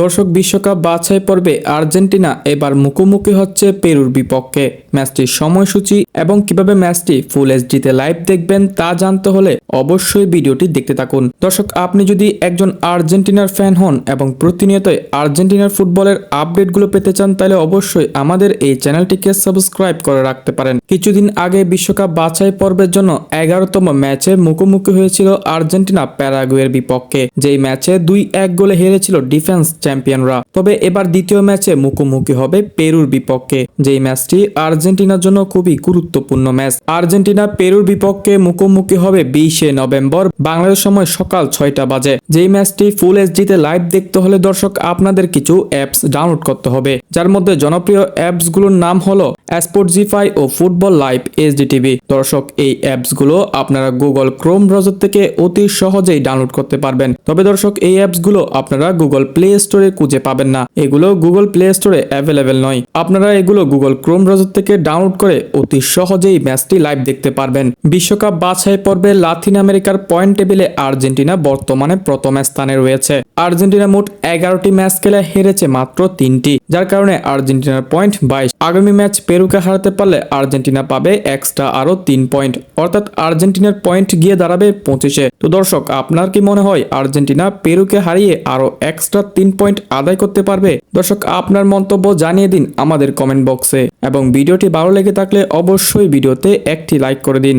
দর্শক বিশ্বকাপ বাছাই পর্বে আর্জেন্টিনা এবার মুখোমুখি হচ্ছে পেরুর বিপক্ষে। ম্যাচটির সময়সূচি এবং কীভাবে ম্যাচটি ফুল এইচডিতে লাইভ দেখবেন তা জানতে হলে অবশ্যই ভিডিওটি দেখতে থাকুন। দর্শক, আপনি যদি একজন আর্জেন্টিনার ফ্যান হন এবং প্রতিনিয়তই আর্জেন্টিনার ফুটবলের আপডেটগুলো পেতে চান, তাহলে অবশ্যই আমাদের এই চ্যানেলটিকে সাবস্ক্রাইব করে রাখতে পারেন। কিছুদিন আগে বিশ্বকাপ বাছাই পর্বের জন্য এগারোতম ম্যাচে মুখোমুখি হয়েছিল আর্জেন্টিনা প্যারাগুয়ের বিপক্ষে। যেই ম্যাচে দুই এক গোলে হেরেছিল ডিফেন্স চ্যাম্পিয়নরা। তবে এবার দ্বিতীয় ম্যাচে মুখোমুখি হবে পেরুর বিপক্ষে। যেই ম্যাচটি আর্জেন্টিনার জন্য খুবই গুরুত্বপূর্ণ ম্যাচ। আর্জেন্টিনা পেরুর বিপক্ষে মুখোমুখি হবে বিশে নভেম্বর, বাংলাদেশ সময় সকাল ছয়টা বাজে। যেই ম্যাচটি ফুল এইচডিতে লাইভ দেখতে হলে দর্শক, আপনাদের কিছু অ্যাপস ডাউনলোড করতে হবে। যার মধ্যে জনপ্রিয় অ্যাপসগুলোর নাম হলো স্পোর্টজিফাই ও ফুটবল লাইভ এইচডি টিভি। দর্শক, এই অ্যাপসগুলো আপনারা গুগল ক্রোম ব্রাউজার থেকে অতি সহজেই ডাউনলোড করতে পারবেন। তবে দর্শক, এই অ্যাপসগুলো আপনারা গুগল প্লে স্টোরে খুঁজে পাবেন না। এগুলো গুগল প্লে স্টোরে অ্যাভেলেবেল নয়। আপনারা এগুলো গুগল ক্রোম ব্রাউজার থেকে ডাউনলোড করে অতি সহজেই ম্যাচটি লাইভ দেখতে পারবেন। বিশ্বকাপ বাছাই পর্বে লাতিন আমেরিকার পয়েন্ট টেবিলে আর্জেন্টিনা বর্তমানে প্রথম স্থানে রয়েছে। আর্জেন্টিনা মোট এগারোটি ম্যাচ খেলে হেরেছে মাত্র তিনটি, যার কারণে আর্জেন্টিনার পয়েন্ট বাইশ। আগামী ম্যাচ পেরুকে হারাতে পারলে আর্জেন্টিনা পাবে এক্সট্রা আরও তিন পয়েন্ট, অর্থাৎ আর্জেন্টিনার পয়েন্ট গিয়ে দাঁড়াবে পঁচিশে। তো দর্শক, আপনার কি মনে হয়, আর্জেন্টিনা পেরুকে হারিয়ে আরও এক্সট্রা তিন পয়েন্ট আদায় করতে পারবে? দর্শক, আপনার মন্তব্য জানিয়ে দিন আমাদের কমেন্ট বক্সে। এবং ভিডিওটি ভালো লেগে থাকলে অবশ্যই ভিডিওতে একটি লাইক করে দিন।